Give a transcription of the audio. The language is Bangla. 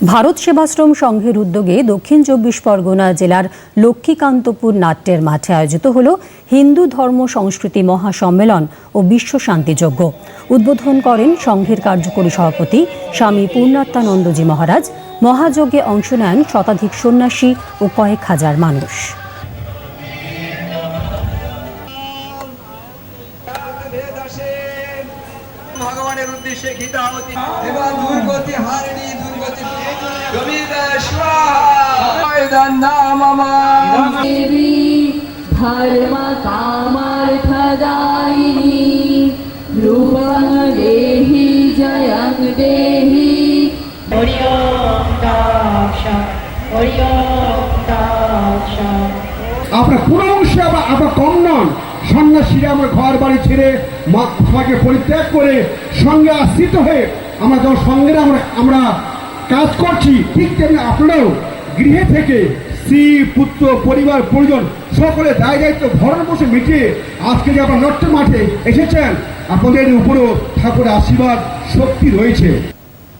ভারত সেবাশ্রম সংঘের উদ্যোগে দক্ষিণ চব্বিশ পরগনা জেলার লক্ষ্মীকান্তপুর নাট্যের মাঠে আয়োজিত হল হিন্দু ধর্ম সংস্কৃতি মহাসম্মেলন ও বিশ্ব শান্তিযজ্ঞ উদ্বোধন করেন সংঘের কার্যকরী সভাপতি স্বামী পূর্ণাত্মানন্দজি মহারাজ। মহাযজ্ঞে অংশ নেন শতাধিক সন্ন্যাসী ও কয়েক হাজার মানুষ। ভগবানের উদ্দেশ্যে গীতা হতি দুর্গতি গোবিন্দ স্বাহা নাম আমার देवी धर्मकामार्थदायिनी रूपं देहि जयं देहि হরি ওম তৎসৎ হরি ওম তৎসৎ আপনার কোনো অংশে আবার আপনার কম নন সন্ন্যাসীরা আমার ঘর বাড়ি ছেড়ে মা- সবাইকে পরিত্যাগ করে সঙ্গে আশ্রিত হয়ে আমরা যখন সঙ্গে আমরা আমরা কাজ করছি, ঠিক তেমনি আপনারাও গৃহে থেকে, স্ত্রী, পুত্র, পরিবার, পরিজন, সকলে দায় দায়িত্ব ভরণ বসে মিটিয়ে আজকে যে আপনার নট্য মাঠে এসেছেন, আপনাদের উপরেও ঠাকুরের আশীর্বাদ, শক্তি রয়েছে।